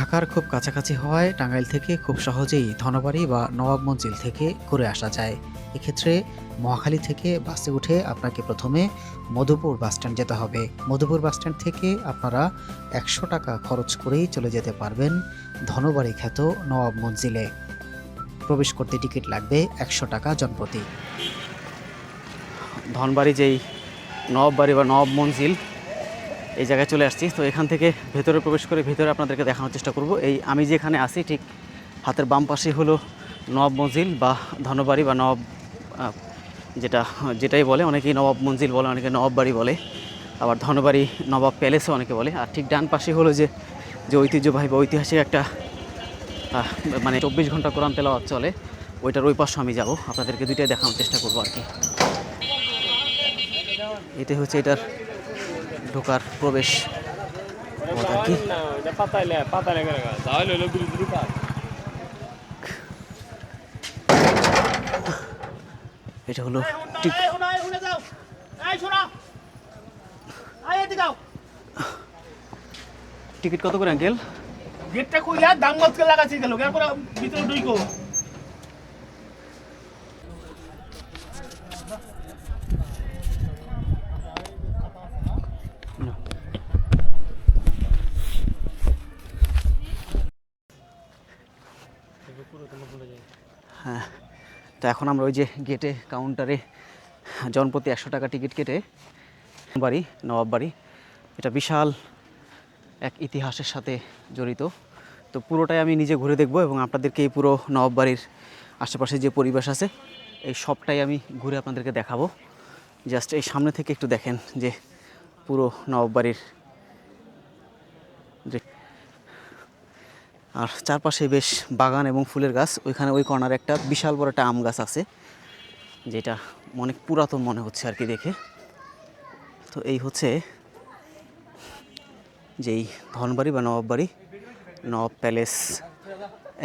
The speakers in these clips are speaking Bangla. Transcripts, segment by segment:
ঢাকার খুব কাছাকাছি হওয়ায় টাঙ্গাইল থেকে খুব সহজেই ধনবাড়ি বা নবাব মঞ্জিল থেকে ঘুরে আসা যায়। এক্ষেত্রে মহাখালী থেকে বাসে উঠে আপনাকে প্রথমে মধুপুর বাসস্ট্যান্ড যেতে হবে। মধুপুর বাসস্ট্যান্ড থেকে আপনারা একশো টাকা খরচ করেই চলে যেতে পারবেন ধনবাড়ি খ্যাত নবাব মঞ্জিলে। প্রবেশ করতে টিকিট লাগবে একশো টাকা জনপ্রতি। ধনবাড়ি যেই নবাব বাড়ি বা নবাব মঞ্জিল এই জায়গায় চলে আসছি। তো এখান থেকে ভেতরে প্রবেশ করে ভেতরে আপনাদেরকে দেখানোর চেষ্টা করব। এই আমি যেখানে আছি, ঠিক হাতের বাম পাশে হলো নবাব মঞ্জিল বা ধনবাড়ি বা নবাব যেটা, যেটাই বলে, অনেকেই নবাব মঞ্জিল বলে, অনেকে নবাব বাড়ি বলে। আবার ধনবাড়ি নবাব প্যালেসও অনেকে বলে। আর ঠিক ডান পাশে হলো যে যে ঐতিহ্যবাহী বা ঐতিহাসিক একটা মানে চব্বিশ ঘণ্টা কোরআন তেলাওয়াত চলে, ওইটার ওই পাশে আমি যাব। আপনাদেরকে দুইটাই দেখানোর চেষ্টা করব আর কি। এটাই হচ্ছে এটার ঢোকার প্রবেশ এটা হলো টিকিট কত করে, আঙ্কেল? গেটটা খুইলা, দাম গছকে লাগাচ্ছি গেল। ভিতরে ঢুইকো। হ্যাঁ তো এখন আমরা ওই যে গেটে কাউন্টারে জনপ্রতি একশো টাকা টিকিট কেটে বাড়ি নবাব বাড়ি এটা বিশাল এক ইতিহাসের সাথে জড়িত। তো পুরোটাই আমি নিজে ঘুরে দেখব এবং আপনাদেরকে এই পুরো নবাব বাড়ির আশেপাশে যে পরিবেশ আছে, এই সবটাই আমি ঘুরে আপনাদেরকে দেখাবো। জাস্ট এই সামনে থেকে একটু দেখেন যে পুরো নবাব বাড়ির আর চারপাশে বেশ বাগান এবং ফুলের গাছ। ওইখানে ওই কর্নারে একটা বিশাল বড় একটা আম গাছ আছে যেটা অনেক পুরাতন মনে হচ্ছে আর কি দেখে। তো এই হচ্ছে যেই ধনবাড়ি বা নবাব বাড়ি নবাব প্যালেস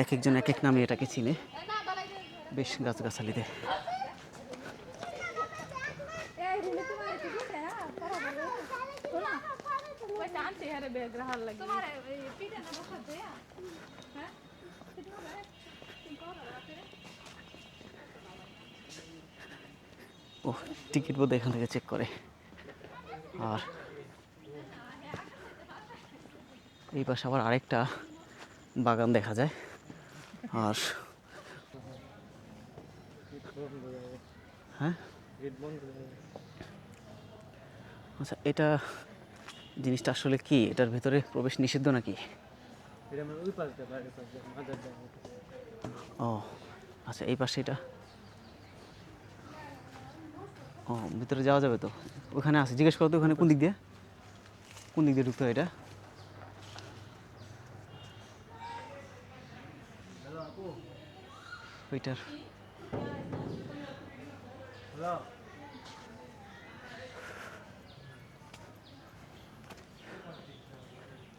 এক একজন এক এক নামে এটাকে চিনে। বেশ গাছগাছালিতে। এই রুমে তোমার একটু দিছে হ্যাঁ পড়া বলে শোনা ওই টানতে হারে বেগ রাহার লাগে তোমার এই পিঠে না বসা দে হ্যাঁ ও টিকিট বোধ এখান থেকে চেক করে। আর এই পাশে আবার আরেকটা বাগান দেখা যায়। আর হ্যাঁ? আচ্ছা এটা জিনিসটা আসলে কি? এটার ভিতরে প্রবেশ নিষিদ্ধ নাকি? ও আচ্ছা এই পাশে এটা ও, ভিতরে যাওয়া যাবে তো? ওখানে আছে জিজ্ঞেস করো তো ওখানে কোন দিক দিয়ে? কোন দিক দিয়ে ঢুকতে হয় এটা? ওইটার।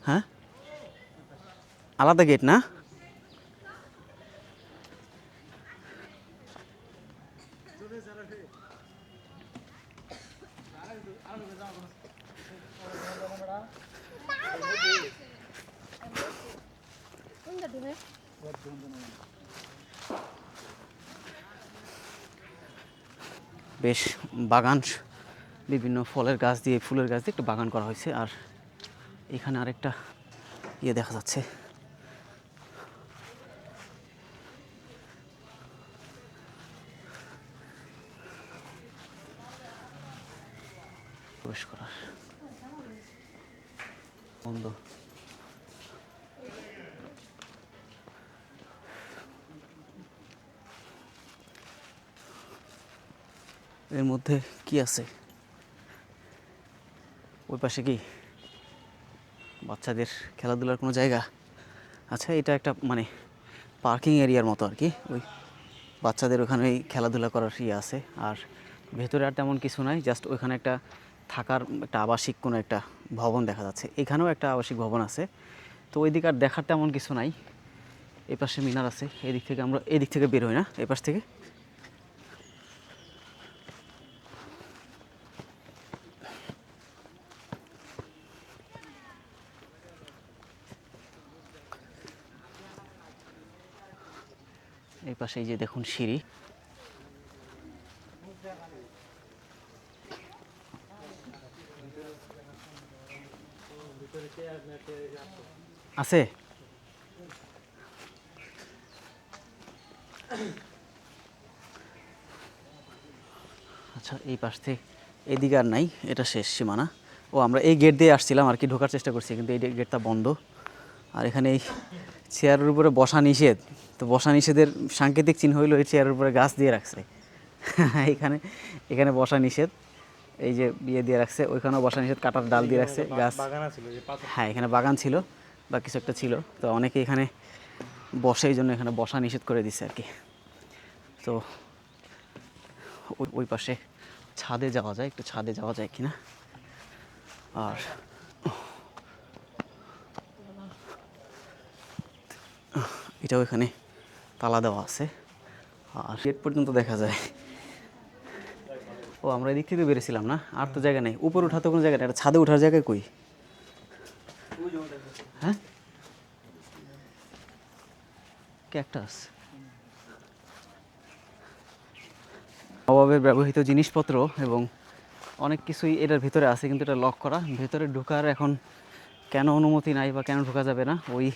হ্যাঁ? আলাদা গেট না? বাগান, বিভিন্ন ফলের গাছ দিয়ে, ফুলের গাছ দিয়ে একটা বাগান করা হয়েছে। আর এখানে আরেকটা ইয়ে দেখা যাচ্ছে। প্রবেশ করার। বন্ধ। এর মধ্যে কি আছে? ওই পাশে কি? বাচ্চাদের খেলাধুলার কোনো জায়গা? আচ্ছা এটা একটা মানে পার্কিং এরিয়ার মতো আর কি। ওই বাচ্চাদের ওখানে ওই খেলাধুলা করার ইয়ে আছে। আর ভেতরে আর তেমন কিছু নাই, জাস্ট ওইখানে একটা থাকার একটা আবাসিক কোনো একটা ভবন দেখা যাচ্ছে। এখানেও একটা আবাসিক ভবন আছে। তো ওই দিকে আর দেখার তেমন কিছু নাই। এই পাশে মিনার আছে। এদিক থেকে আমরা, এদিক থেকে বের হই না এই পাশ থেকে। এই পাশে যে দেখুন সিঁড়ি। আছে? আচ্ছা এই পাশ থেকে এদিকে আর নাই, এটা শেষ সীমানা। ও, আমরা এই গেট দিয়ে আসছিলাম আর কি, ঢোকার চেষ্টা করছি, কিন্তু এই গেটটা বন্ধ। আর এখানে এই চেয়ারের উপরে বসা নিষেধ। তো বসা নিষেধের সাংকেতিক চিহ্ন হইল এই চেয়ারের উপরে গাছ দিয়ে রাখছে। এখানে এখানে বসা নিষেধ। এই যে বিয়ে দিয়ে রাখছে ওইখানেও বসা নিষেধ কাটার ডাল দিয়ে রাখছে গাছ। হ্যাঁ এখানে বাগান ছিল বা কিছু একটা ছিল। তো অনেকে এখানে বসে এই জন্য এখানে বসা নিষেধ করে দিছে আর কি। তো ওই ওই পাশে ছাদে যাওয়া যায় একটু ছাদে যাওয়া যায় কিনা। আর এটাও এখানে তালা দেওয়া আছে। আর গেট পর্যন্ত দেখা যায়। ও, আমরা এদিক থেকে বেরিয়েছিলাম না? আর তো জায়গা নেই। উপরে ওঠা উঠাতে কোনো জায়গা নেই। ছাদে ওঠার জায়গায় কই? হ্যাঁ? ক্যাকটাস অভাবের ব্যবহৃত জিনিসপত্র এবং অনেক কিছুই এটার ভিতরে আছে, কিন্তু এটা লক করা। ভেতরে ঢোকার এখন কেন অনুমতি নাই বা কেন ঢোকা যাবে না, ওই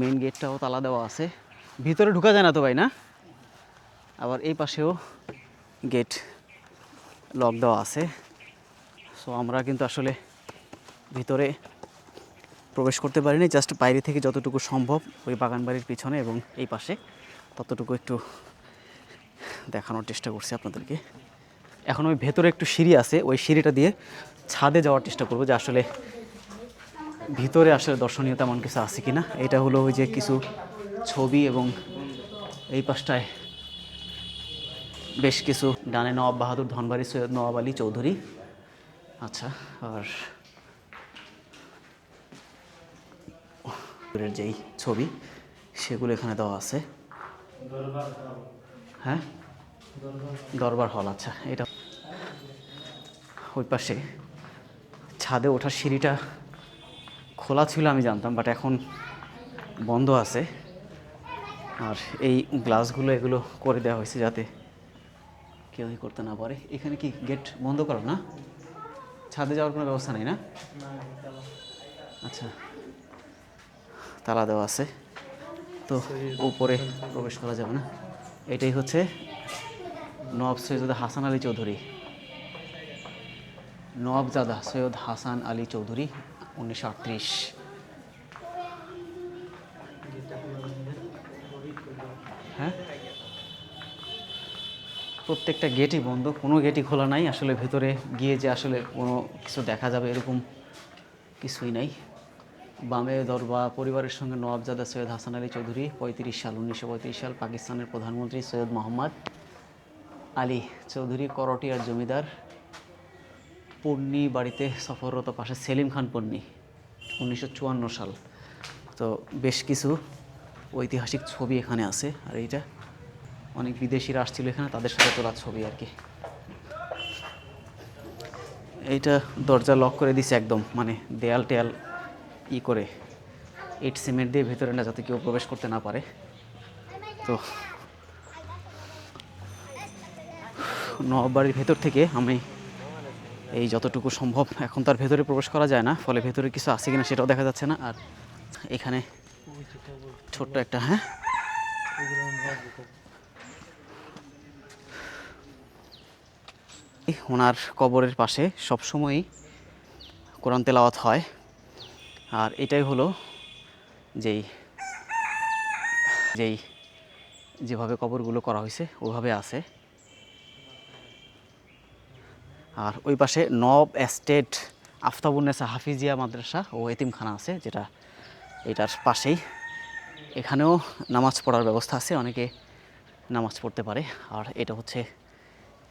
মেইন গেটটাও তালা দেওয়া আছে। ভিতরে ঢুকা যায় না তো ভাই, না? আবার এই পাশেও গেট লক দেওয়া আছে। সো আমরা কিন্তু আসলে ভিতরে প্রবেশ করতে পারিনি জাস্ট বাইরে থেকে যতটুকু সম্ভব ওই বাগান বাড়ির পিছনে এবং এই পাশে ততটুকু একটু দেখানোর চেষ্টা করছি আপনাদেরকে। এখন ওই ভেতরে একটু সিঁড়ি আছে, ওই সিঁড়িটা দিয়ে ছাদে যাওয়ার চেষ্টা করব যে আসলে ভিতরে আসলে দর্শনীয় তেমন কিছু আছে কি না এটা হলো ওই যে কিছু ছবি এবং এই পাশটায় বেশ কিছু ডানে নবাব বাহাদুর, ধনবাড়ি সৈয়দ নওয়াব আলী চৌধুরী। আচ্ছা আর যেই ছবি, সেগুলো এখানে দেওয়া আছে। হ্যাঁ? দরবার হল আচ্ছা এটা ওই পাশে ছাদে ওঠার সিঁড়িটা খোলা ছিল, আমি জানতাম বাট এখন বন্ধ আছে। আর এই গ্লাসগুলো, এগুলো করে দেওয়া হয়েছে যাতে কেউই করতে না পারে। এখানে কি গেট বন্ধ করো না? ছাদে যাওয়ার কোনো ব্যবস্থা নেই না? আচ্ছা তালা দেওয়া আছে। তো উপরে প্রবেশ করা যাবে না। এটাই হচ্ছে নবাব সৈয়দ হাসান আলী চৌধুরী। নবাবজাদা সৈয়দ হাসান আলী চৌধুরী উনিশশো আটত্রিশ। হ্যাঁ? প্রত্যেকটা গেটই বন্ধ, কোনো গেটই খোলা নাই। আসলে ভেতরে গিয়ে যে আসলে কোনো কিছু দেখা যাবে এরকম কিছুই নাই। বামে দরবা, পরিবারের সঙ্গে নওয়াবজাদা সৈয়দ হাসান আলী চৌধুরী, পঁয়ত্রিশ সাল, উনিশশো পঁয়ত্রিশ সাল, পাকিস্তানের প্রধানমন্ত্রী সৈয়দ মোহাম্মদ আলী চৌধুরী, করটিয়ার জমিদার। পন্নী, বাড়িতে সফররত পাশে সেলিম খান পন্নী, উনিশশো সাল। তো বেশ কিছু ঐতিহাসিক ছবি এখানে আছে, আর এইটা অনেক বিদেশিরা আসছিল এখানে, তাদের সাথে তোলা ছবি আর কি। এইটা দরজা লক করে দিছে একদম মানে দেয়াল টেয়াল ই করে। ইট সিমেন্ট দিয়ে ভেতরে না, যাতে কেউ প্রবেশ করতে না পারে। তো নবাবাড়ির ভেতর থেকে আমি এই যতটুকু সম্ভব এখন তার ভেতরে প্রবেশ করা যায় না, ফলে ভেতরে কিছু আছে কিনা সেটাও দেখা যাচ্ছে না। আর এখানে ছোট্ট একটা হ্যাঁ? ওনার কবরের পাশে সবসময়ই কোরআন তেলাওয়াত হয়। আর এটাই হলো যেই যেই যেভাবে কবরগুলো করা হয়েছে, ওভাবে আছে। আর ওই পাশে নব এস্টেট আফতাবুন্নেসা হাফিজিয়া মাদ্রাসা ও এতিমখানা আছে, যেটা এটার পাশেই। এখানেও নামাজ পড়ার ব্যবস্থা আছে, অনেকে নামাজ পড়তে পারে। আর এটা হচ্ছে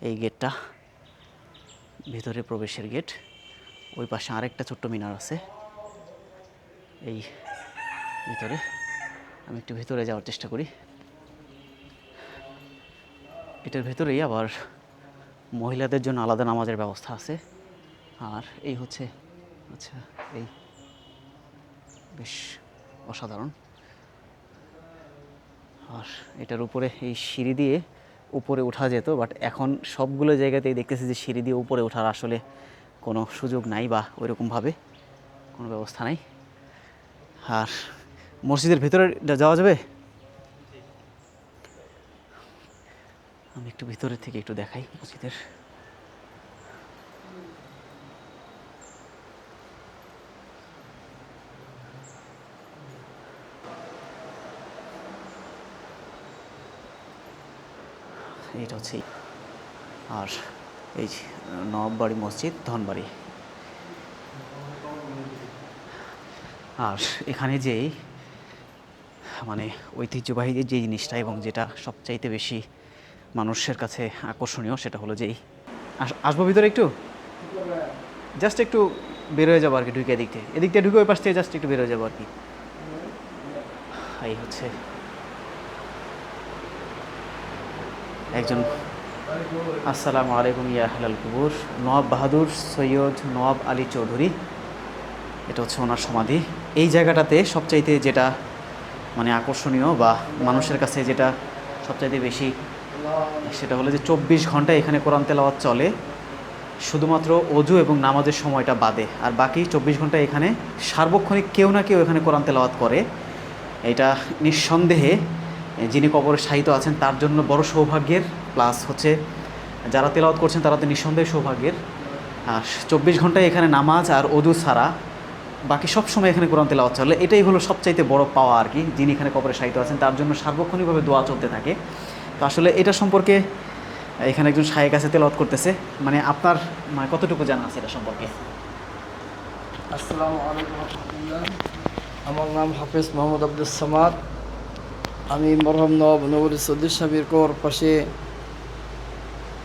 এই গেটটা, ভিতরে প্রবেশের গেট। ওই পাশে আরেকটা ছোট্ট মিনার আছে, এই ভিতরে। আমি একটু ভিতরে যাওয়ার চেষ্টা করি। এটার ভেতরেই আবার মহিলাদের জন্য আলাদা নামাজের ব্যবস্থা আছে। আর এই হচ্ছে আচ্ছা এই বেশ অসাধারণ। আর এটার উপরে এই সিঁড়ি দিয়ে উপরে ওঠা যেত বাট এখন সবগুলো জায়গাতেই দেখতেছি যে সিঁড়ি দিয়ে উপরে ওঠার আসলে কোনো সুযোগ নাই বা ওইরকমভাবে কোনো ব্যবস্থা নাই। আর মসজিদের ভিতরে যাওয়া যাবে? আমি একটু ভিতরের থেকে একটু দেখাই মসজিদের। এটা হচ্ছে আর এই যে, নবাববাড়ি মসজিদ ধনবাড়ি। আর এখানে যেই মানে ঐতিহ্যবাহী যে জিনিসটা এবং যেটা সবচাইতে বেশি মানুষের কাছে আকর্ষণীয় সেটা হলো যেই আস- আসব ভিতরে একটু? জাস্ট একটু বের হয়ে যাব আর কি, ঢুকে এদিক থেকে। এদিক থেকে ঢুকে ওই পাশ থেকে জাস্ট একটু বের হয়ে যাব আর কি। এই হচ্ছে একজন, আসসালামু আলাইকুম, ইয়া হালাল কুবুর। নওয়াব বাহাদুর সৈয়দ নওয়াব আলী চৌধুরী। এটা হচ্ছে ওনার সমাধি। এই জায়গাটাতে সবচাইতে যেটা মানে আকর্ষণীয় বা মানুষের কাছে যেটা সবচাইতে বেশি সেটা হলো যে চব্বিশ ঘণ্টা এখানে কোরআন তেলাওয়াত চলে। শুধুমাত্র অজু এবং নামাজের সময়টা বাদে। আর বাকি চব্বিশ ঘণ্টা এখানে সার্বক্ষণিক কেউ না কেউ এখানে কোরআন তেলাওয়াত করে। এটা নিঃসন্দেহে যিনি কবরে শায়িত আছেন, তার জন্য বড় সৌভাগ্যের। প্লাস হচ্ছে, যারা তেলাওয়াত করছেন, তারা তো নিঃসন্দেহে সৌভাগ্যের। আর চব্বিশ ঘন্টায় এখানে নামাজ আর অজু ছাড়া বাকি সব সময় এখানে কোরআন তেলাওয়াত চলে। এটাই হলো সবচাইতে বড় পাওয়া আর কি, যিনি এখানে কবরে শায়িত আছেন, তার জন্য সার্বক্ষণিকভাবে দোয়া চলতে থাকে। তো আসলে এটা সম্পর্কে, এখানে একজন শায়েক আছে, তেলাওয়াত করতেছে। মানে আপনার মানে কতটুকু জানা আছে এটা সম্পর্কে? আসসালামু আলাইকুম আমার নাম হাফেজ মোহাম্মদ আব্দুল সামাদ। আমি মরহম নব নবরী সদ্দুর সাবির কর পাশে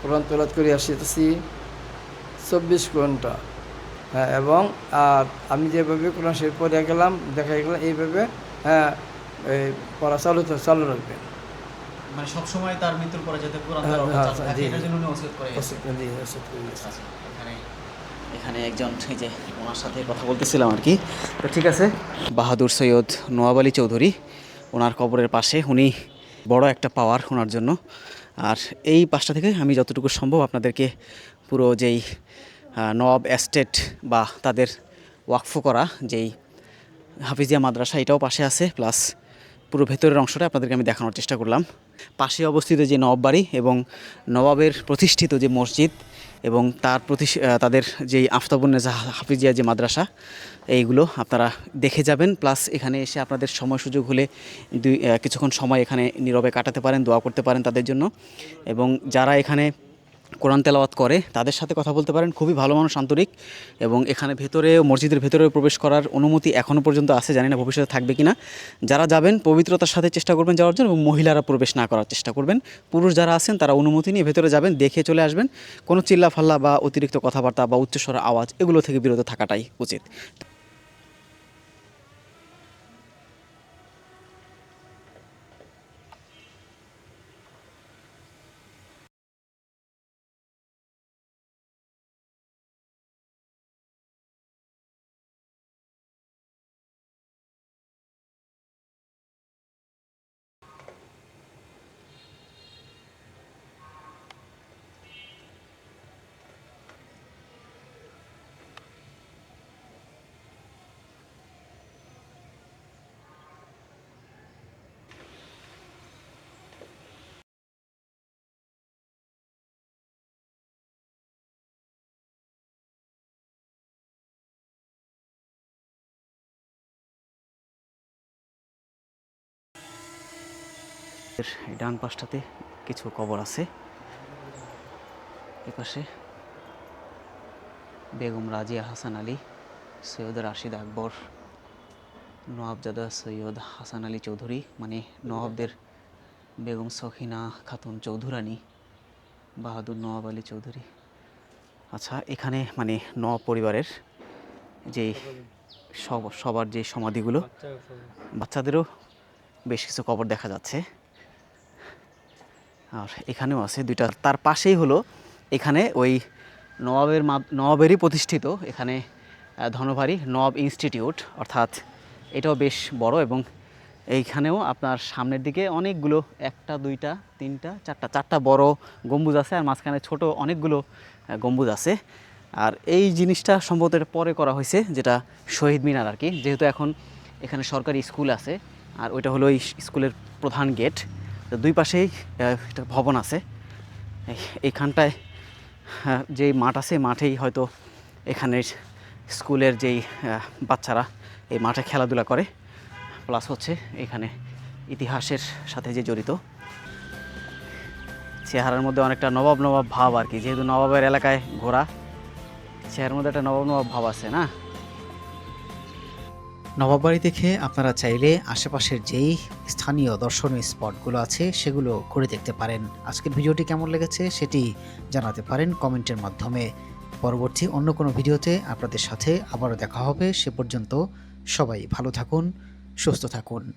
কোরআন তোলাত করে আসিতেছি। চব্বিশ ঘণ্টা। হ্যাঁ এবং, আর আমি যেভাবে কোরআন শেষ পড়ে গেলাম দেখা গেলাম, এইভাবে হ্যাঁ পড়া চালু চালু রাখবে মানে সব সময় তার মৃত্যুর পরে যাতে কোরআন হ্যাঁ, তেলাওয়াত হ্যাঁ, থাকে, এটার জন্য উনি ওসিয়ত করে গেছেন। ওষুধ দিয়ে ওষুধ করে দিয়েছে। আচ্ছা, এখানে এখানে একজন এই যে ওনার সাথে কথা বলতেছিলাম আর কি তো ঠিক আছে বাহাদুর সৈয়দ নোয়াব আলী চৌধুরী ওনার কবরের পাশে উনি বড় একটা পাওয়ার ওনার জন্য আর এই পাশটা থেকে আমি যতটুকু সম্ভব আপনাদেরকে পুরো যেই নওয়াব এস্টেট বা তাদের ওয়াকফ করা যেই হাফিজিয়া মাদ্রাসা এটাও পাশে আছে প্লাস পুরো ভেতরের অংশটা আপনাদেরকে আমি দেখানোর চেষ্টা করলাম। পাশে অবস্থিত যে নবাব বাড়ি এবং নবাবের প্রতিষ্ঠিত যে মসজিদ এবং তার প্রতি তাদের যেই আফতাবুন্নেজা হাফিজিয়া যে মাদ্রাসা, এইগুলো আপনারা দেখে যাবেন। প্লাস এখানে এসে আপনাদের সময় সুযোগ হলে দুই কিছুক্ষণ সময় এখানে নীরবে কাটাতে পারেন, দোয়া করতে পারেন তাদের জন্য। এবং যারা এখানে কোরআন তেলাওয়াত করে, তাদের সাথে কথা বলতে পারেন। খুবই ভালো মানুষ, আন্তরিক এবং এখানে ভেতরে, মসজিদের ভেতরে প্রবেশ করার অনুমতি এখনও পর্যন্ত আছে, জানি না ভবিষ্যতে থাকবে কিনা। যারা যাবেন, পবিত্রতার সাথে চেষ্টা করবেন যাওয়ার জন্য এবং মহিলারা প্রবেশ না করার চেষ্টা করবেন। পুরুষ যারা আছেন, তারা অনুমতি নিয়ে ভেতরে যাবেন, দেখে চলে আসবেন। কোনো চিল্লাফাল্লা বা অতিরিক্ত কথাবার্তা বা উচ্চস্বর আওয়াজ এগুলো থেকে বিরত থাকাটাই উচিত। ডান পাশটাতে কিছু কবর আছে। এপাশে বেগম রাজিয়া হাসান আলী সৈয়দ রাশিদ আকবর নওয়াবজাদা সৈয়দ হাসান আলী চৌধুরী মানে নওয়াবদের বেগম সখিনা খাতুন চৌধুরানী বাহাদুর নওয়াব আলী চৌধুরী। আচ্ছা এখানে মানে নওয়াব পরিবারের যে সব সবার যে সমাধিগুলো বাচ্চাদেরও বেশ কিছু কবর দেখা যাচ্ছে। আর এখানেও আছে দুইটা। তার পাশেই হলো এখানে ওই নবাবের নবাবেরই প্রতিষ্ঠিত এখানে আহ, নব ইনস্টিটিউট। অর্থাৎ এটাও বেশ বড় এবং এইখানেও আপনার সামনের দিকে অনেকগুলো একটা দুইটা তিনটা চারটা চারটা বড় গম্বুজ আছে আর মাঝখানে ছোট অনেকগুলো গম্বুজ আছে। আর এই জিনিসটা সম্ভবত পরে করা হয়েছে যেটা শহীদ মিনার আর কি। যেহেতু এখন এখানে সরকারি স্কুল আছে আর ওইটা হলো স্কুলের প্রধান গেট। দুই পাশেই একটা ভবন আছে। এইখানটায় যেই মাঠ আছে মাঠেই হয়তো এখানের স্কুলের যেই বাচ্চারা এই মাঠে খেলাধুলা করে। প্লাস হচ্ছে এখানে ইতিহাসের সাথে যে জড়িত। চেহারার মধ্যে অনেকটা নবাব নবাব ভাব আর কি। যেহেতু নবাবের এলাকায় ঘোরা চেহারার মধ্যে একটা নবাব নবাব ভাব আছে না? নবাববাড়ি দেখে আপনারা চাইলে আশেপাশের যেই স্থানীয় দর্শনীয় স্পটগুলো আছে সেগুলো ঘুরে দেখতে পারেন। আজকের ভিডিওটি কেমন লেগেছে সেটি জানাতে পারেন কমেন্টের মাধ্যমে। পরবর্তী অন্য কোনো ভিডিওতে আপনাদের সাথে আবারও দেখা হবে। সে পর্যন্ত সবাই ভালো থাকুন, সুস্থ থাকুন।